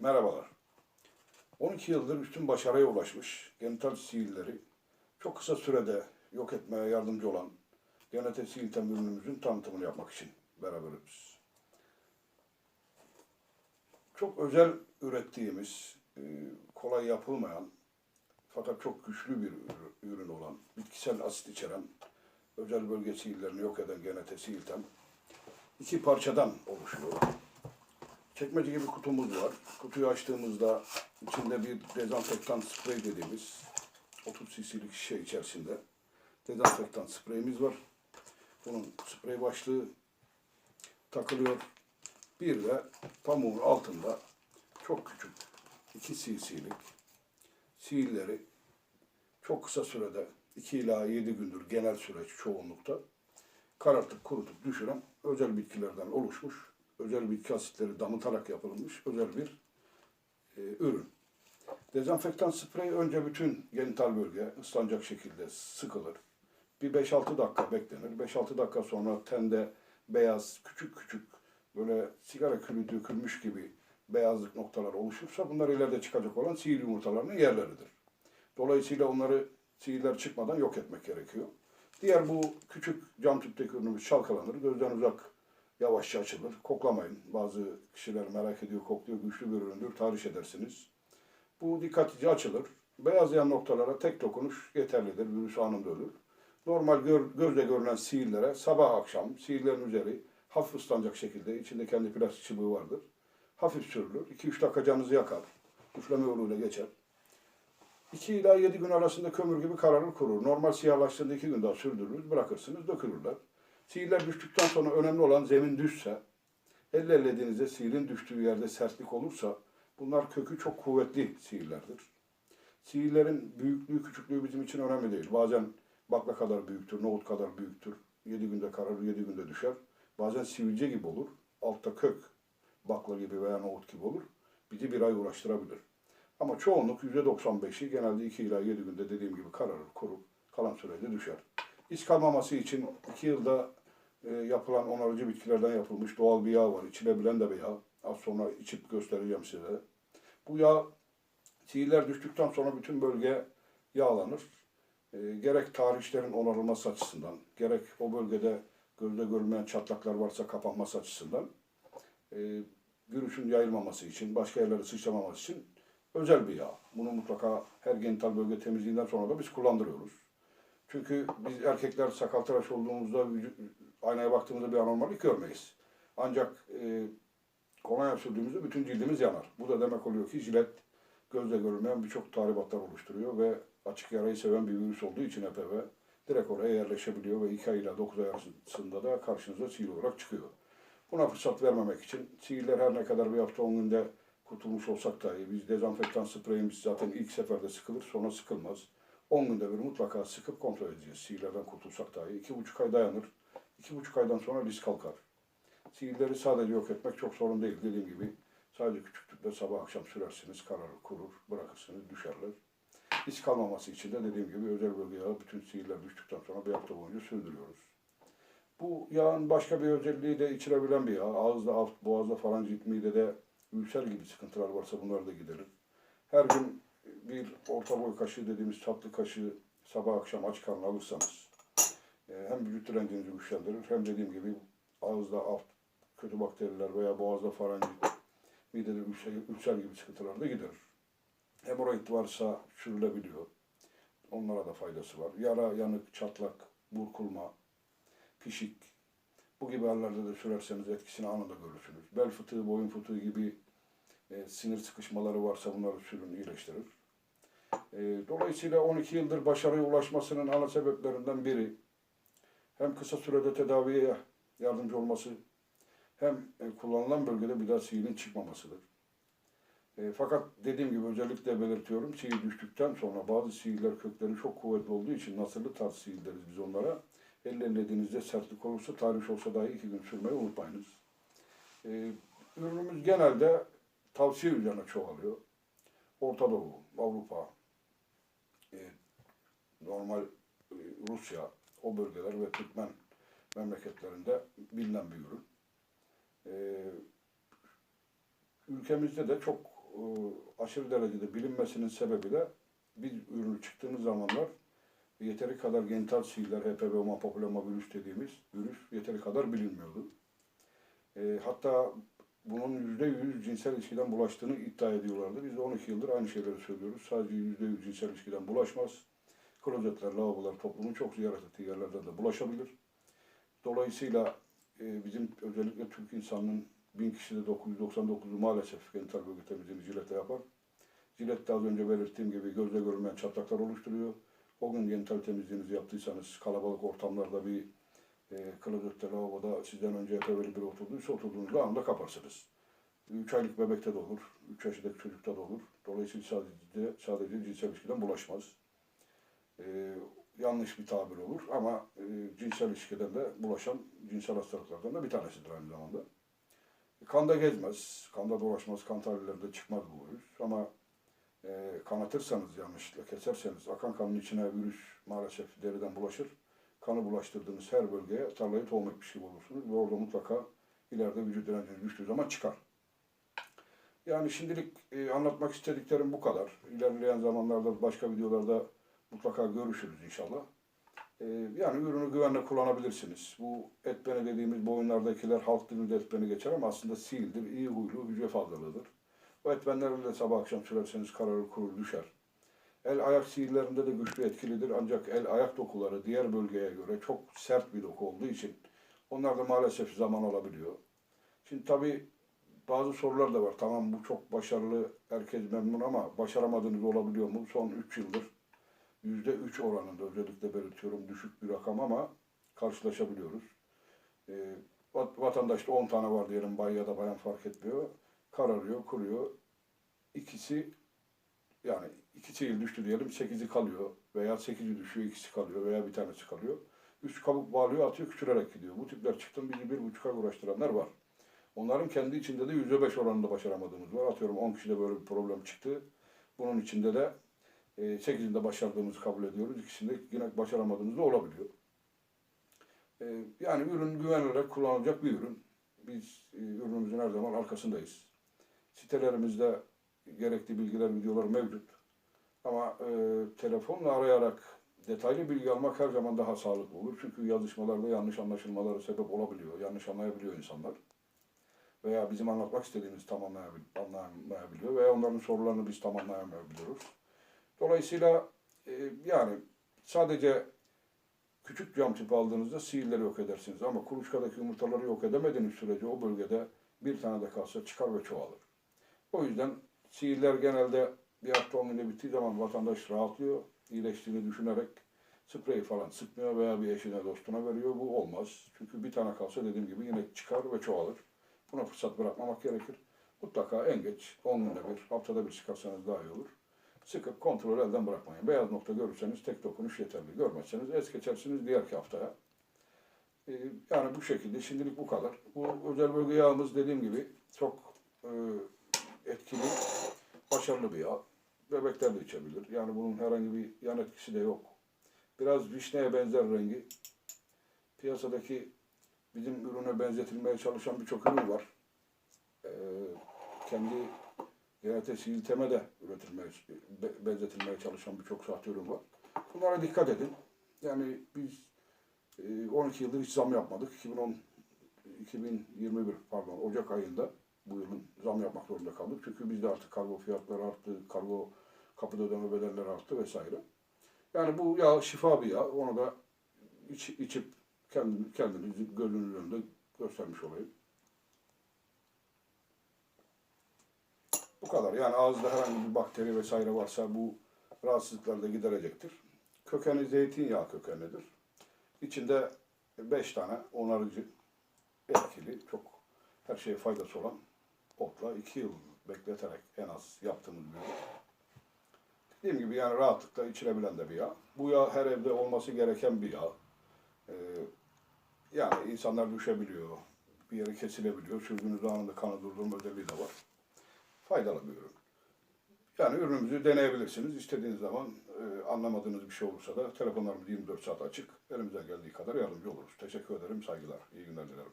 Merhabalar. 12 yıldır üstün başarıya ulaşmış genital sivilleri çok kısa sürede yok etmeye yardımcı olan genetik sivil tem ürünümüzün tanıtımını yapmak için beraberiz. Çok özel ürettiğimiz, e, kolay yapılmayan fakat çok güçlü bir ür- ürün olan, bitkisel asit içeren, özel bölge sivillerini yok eden genetik sivil tem iki parçadan oluşuyor. Çekmece gibi kutumuz var. Kutuyu açtığımızda içinde bir dezenfektan sprey dediğimiz 30 cc'lik şişe içerisinde dezenfektan spreyimiz var. Bunun sprey başlığı takılıyor. Bir de pamuğun altında çok küçük 2 cc'lik sivilleri çok kısa sürede 2 ila 7 gündür genel süreç çoğunlukta karartıp kurutup düşüren özel bitkilerden oluşmuş, özel bitki asitleri damıtarak yapılmış özel bir e, ürün. Dezenfektan sprey önce bütün genital bölge ıslanacak şekilde sıkılır. Bir 5-6 dakika beklenir. 5-6 dakika sonra tende beyaz, küçük küçük böyle sigara külü dökülmüş gibi beyazlık noktalar oluşursa bunlar ileride çıkacak olan sihir yumurtalarının yerleridir. Dolayısıyla onları sihirler çıkmadan yok etmek gerekiyor. Diğer bu küçük cam tüpteki ürünümüz çalkalanır. Gözden uzak yavaşça açılır. Koklamayın. Bazı kişiler merak ediyor, kokluyor. Güçlü bir üründür. Tahriş edersiniz. Bu dikkatlice açılır. Beyazlayan noktalara tek dokunuş yeterlidir. Virüs anında ölür. Normal gör, gözle görülen sihirlere sabah akşam sihirlerin üzeri hafif ıslanacak şekilde içinde kendi plastik çubuğu vardır. Hafif sürülür. 2-3 dakika canınızı yakar. Üfleme yoluyla geçer. 2 ila 7 gün arasında kömür gibi kararır kurur. Normal siyahlaştığında 2 gün daha sürdürürüz, bırakırsınız, dökülürler. Sihirler düştükten sonra önemli olan zemin düşse, elle ellediğinizde sihirin düştüğü yerde sertlik olursa bunlar kökü çok kuvvetli sihirlerdir. Sihirlerin büyüklüğü, küçüklüğü bizim için önemli değil. Bazen bakla kadar büyüktür, nohut kadar büyüktür. 7 günde kararır, 7 günde düşer. Bazen sivilce gibi olur. Altta kök, bakla gibi veya nohut gibi olur. Bizi bir ay uğraştırabilir. Ama çoğunluk %95'i genelde 2 ila 7 günde dediğim gibi kararır, kurur. Kalan sürede düşer. İz kalmaması için 2 yılda e, yapılan onarıcı bitkilerden yapılmış doğal bir yağ var. İçilebilen de bir yağ. Az sonra içip göstereceğim size. Bu yağ sihirler düştükten sonra bütün bölge yağlanır. E, gerek tarihlerin onarılması açısından, gerek o bölgede gözle görülmeyen çatlaklar varsa kapanması açısından, e, virüsün yayılmaması için, başka yerlere sıçramaması için özel bir yağ. Bunu mutlaka her genital bölge temizliğinden sonra da biz kullandırıyoruz. Çünkü biz erkekler sakal tıraş olduğumuzda vücut, aynaya baktığımızda bir anormallik görmeyiz. Ancak e, kolonya sürdüğümüzde bütün cildimiz yanar. Bu da demek oluyor ki jilet gözle görülmeyen birçok tahribatlar oluşturuyor ve açık yarayı seven bir virüs olduğu için HPV direkt oraya yerleşebiliyor ve 2 ay ile 9 ay arasında da karşınıza sihir olarak çıkıyor. Buna fırsat vermemek için sihirler her ne kadar bir hafta 10 günde kurtulmuş olsak dahi biz dezenfektan spreyimiz zaten ilk seferde sıkılır sonra sıkılmaz. 10 günde bir mutlaka sıkıp kontrol edeceğiz. Sihirlerden kurtulsak dahi. 2,5 ay dayanır. 2,5 aydan sonra risk kalkar. Sihirleri sadece yok etmek çok sorun değil. Dediğim gibi sadece küçük tüple sabah akşam sürersiniz, kararır, kurur, bırakırsınız, düşerler. Risk kalmaması için de dediğim gibi özel bölge yağı bütün sihirler düştükten sonra bir hafta boyunca sürdürüyoruz. Bu yağın başka bir özelliği de içilebilen bir yağ. Ağızda, alt, boğazda, faranjit, midede ülser gibi sıkıntılar varsa bunlar da giderir. Her gün bir orta boy kaşığı dediğimiz tatlı kaşığı sabah akşam aç karnına alırsanız hem vücut direncinizi güçlendirir hem dediğim gibi ağızda alt kötü bakteriler veya boğazda faranjit, midede ülser, ülser gibi sıkıntılar da giderir. Hemoroid varsa çürülebiliyor. Onlara da faydası var. Yara, yanık, çatlak, burkulma, pişik, bu gibi hallerde de sürerseniz etkisini anında görürsünüz. Bel fıtığı, boyun fıtığı gibi e, sinir sıkışmaları varsa bunları sürün iyileştirir. E, dolayısıyla 12 yıldır başarıya ulaşmasının ana sebeplerinden biri hem kısa sürede tedaviye yardımcı olması hem e, kullanılan bölgede bir daha sihirin çıkmamasıdır. E, fakat dediğim gibi özellikle belirtiyorum sihir düştükten sonra bazı sihirler kökleri çok kuvvetli olduğu için nasırlı tarz sihir biz onlara. Elle sertlik olursa tarih olsa dahi iki gün sürmeyi unutmayınız. E, ürünümüz genelde tavsiye üzerine çoğalıyor. Orta Doğu, Avrupa, e, normal e, Rusya, o bölgeler ve Türkmen memleketlerinde bilinen bir ürün. E, ülkemizde de çok e, aşırı derecede bilinmesinin sebebi de biz ürünü çıktığımız zamanlar yeteri kadar genital sihirler, HPV, papilloma virüs dediğimiz virüs yeteri kadar bilinmiyordu. E, hatta bunun yüzde yüz cinsel ilişkiden bulaştığını iddia ediyorlardı. Biz de 12 yıldır aynı şeyleri söylüyoruz. Sadece yüzde yüz cinsel ilişkiden bulaşmaz. Klozetler, lavabolar toplumun çok ziyaret ettiği yerlerde de bulaşabilir. Dolayısıyla e, bizim özellikle Türk insanının bin kişide 999'u maalesef genital bölge temizliğini jilete yapar. Jilet de az önce belirttiğim gibi gözle görülmeyen çatlaklar oluşturuyor. O gün genital temizliğinizi yaptıysanız kalabalık ortamlarda bir e, klozette, lavaboda sizden önce HPV'li biri oturduysa oturduğunuzda anında kaparsınız. 3 aylık bebekte de olur, 3 yaşındaki çocukta da olur. Dolayısıyla sadece, sadece cinsel ilişkiden bulaşmaz. E, yanlış bir tabir olur ama e, cinsel ilişkiden de bulaşan cinsel hastalıklardan da bir tanesidir aynı zamanda. Kanda gezmez, kanda dolaşmaz, kan tahlillerinde çıkmaz bu virüs. Ama e, kanatırsanız yanlışlıkla keserseniz akan kanın içine virüs maalesef deriden bulaşır. Kanı bulaştırdığınız her bölgeye tarlayı tohum etmiş gibi olursunuz ve orada mutlaka ileride vücut direnciniz düştüğü zaman çıkar. Yani şimdilik e, anlatmak istediklerim bu kadar. İlerleyen zamanlarda başka videolarda mutlaka görüşürüz inşallah. E, yani ürünü güvenle kullanabilirsiniz. Bu etbeni dediğimiz bu oyunlardakiler halk dilinde etbeni geçer ama aslında sildir, iyi huylu, hücre fazlalığıdır. Bu etbenlerle sabah akşam sürerseniz kararır, kurur, düşer. El ayak sihirlerinde de güçlü etkilidir ancak el ayak dokuları diğer bölgeye göre çok sert bir doku olduğu için onlar da maalesef zaman alabiliyor. Şimdi tabii bazı sorular da var. Tamam bu çok başarılı, herkes memnun ama başaramadığınız olabiliyor mu? Son 3 yıldır yüzde üç oranında özellikle belirtiyorum düşük bir rakam ama karşılaşabiliyoruz. Vat- vatandaşta 10 tane var diyelim bay ya da bayan fark etmiyor. Kararıyor, kuruyor. İkisi yani iki yıl düştü diyelim 8'i kalıyor veya 8'i düşüyor ikisi kalıyor veya bir tanesi kalıyor. Üç kabuk bağlıyor atıyor küçülerek gidiyor. Bu tipler çıktım bizi bir buçuk ay uğraştıranlar var. Onların kendi içinde de yüzde beş oranında başaramadığımız var. Atıyorum 10 kişide böyle bir problem çıktı. Bunun içinde de e, 8'inde başardığımızı kabul ediyoruz. İkisinde yine başaramadığımız da olabiliyor. E, yani ürün güvenilerek kullanılacak bir ürün. Biz e, ürünümüzün her zaman arkasındayız. Sitelerimizde gerekli bilgiler, videolar mevcut. Ama e, telefonla arayarak detaylı bilgi almak her zaman daha sağlıklı olur. Çünkü yazışmalarda yanlış anlaşılmalara sebep olabiliyor. Yanlış anlayabiliyor insanlar. Veya bizim anlatmak istediğimiz tamamlayabil- anlayamayabiliyor. Veya onların sorularını biz tamamlayamayabiliyoruz. Dolayısıyla e, yani sadece küçük cam tipi aldığınızda sihirleri yok edersiniz. Ama kuluçkadaki yumurtaları yok edemediğiniz sürece o bölgede bir tane de kalsa çıkar ve çoğalır. O yüzden sihirler genelde bir hafta on günde bittiği zaman vatandaş rahatlıyor. iyileştiğini düşünerek spreyi falan sıkmıyor veya bir eşine dostuna veriyor. Bu olmaz. Çünkü bir tane kalsa dediğim gibi yine çıkar ve çoğalır. Buna fırsat bırakmamak gerekir. Mutlaka en geç 10 günde bir, haftada bir sıkarsanız daha iyi olur. Sıkıp kontrol elden bırakmayın. Beyaz nokta görürseniz tek dokunuş yeterli. Görmezseniz es geçersiniz diğerki haftaya. Ee, yani bu şekilde şimdilik bu kadar. Bu özel bölge yağımız dediğim gibi çok e, etkili, başarılı bir yağ. Bebekler de içebilir. Yani bunun herhangi bir yan etkisi de yok. Biraz vişneye benzer rengi. Piyasadaki bizim ürüne benzetilmeye çalışan birçok ürün var. Ee, kendi GRT silteme de üretilmeye, be- benzetilmeye çalışan birçok sahte ürün var. Bunlara dikkat edin. Yani biz e, 12 yıldır hiç zam yapmadık. 2010 2021 pardon Ocak ayında bu yılın zam yapmak zorunda kaldık. Çünkü bizde artık kargo fiyatları arttı, kargo kapıda ödeme bedelleri arttı vesaire. Yani bu yağ şifa bir yağ. Onu da iç, içip kendini, kendinizi gözünüzün önünde göstermiş olayım. Bu kadar. Yani ağızda herhangi bir bakteri vesaire varsa bu rahatsızlıkları da giderecektir. Kökeni zeytinyağı kökenidir. İçinde beş tane onarıcı, etkili, çok her şeye faydası olan otla iki yıl bekleterek en az yaptığımız bir. Dediğim gibi yani rahatlıkla içilebilen de bir yağ. Bu yağ her evde olması gereken bir yağ. Ee, yani insanlar düşebiliyor, bir yere kesilebiliyor. Sürdüğünüz anında kanı durdurma özelliği de var. Faydalı bir ürün. Yani ürünümüzü deneyebilirsiniz. İstediğiniz zaman e, anlamadığınız bir şey olursa da telefonlarımız 24 saat açık. Elimizden geldiği kadar yardımcı oluruz. Teşekkür ederim. Saygılar. İyi günler dilerim.